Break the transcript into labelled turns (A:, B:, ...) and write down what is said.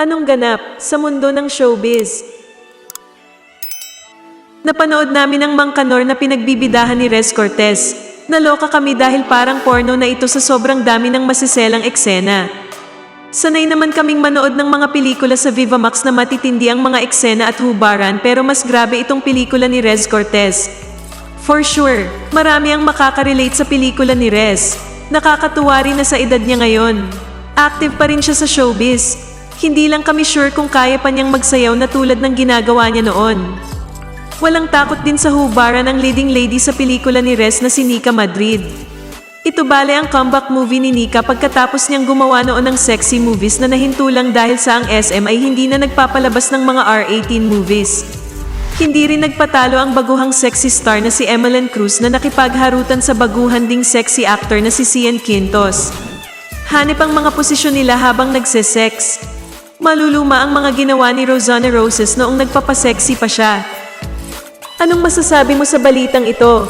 A: Anong ganap sa mundo ng showbiz? Napanood namin ang Mang Kanor na pinagbibidahan ni Rez Cortez. Naloka kami dahil parang porno na ito sa sobrang dami ng masiselang eksena. Sanay naman kaming manood ng mga pelikula sa Viva Max na matitindi ang mga eksena at hubaran pero mas grabe itong pelikula ni Rez Cortez. For sure, marami ang makaka-relate sa pelikula ni Rez. Nakakatuwa rin na sa edad niya ngayon. Active pa rin siya sa showbiz. Hindi lang kami sure kung kaya pa niyang magsayaw na tulad ng ginagawa niya noon. Walang takot din sa hubaran ang leading lady sa pelikula ni Rez na si Nika Madrid. Ito bale ang comeback movie ni Nika pagkatapos niyang gumawa noon ng sexy movies na nahinto lang dahil sa ang SM ay hindi na nagpapalabas ng mga R18 movies. Hindi rin nagpatalo ang baguhang sexy star na si Emeline Cruz na nakipagharutan sa baguhan ding sexy actor na si Cian Quintos. Hanip ang mga posisyon nila habang nagsesex. Maluluma ang mga ginawa ni Rosanna Roses noong nagpapasexy pa siya. Anong masasabi mo sa balitang ito?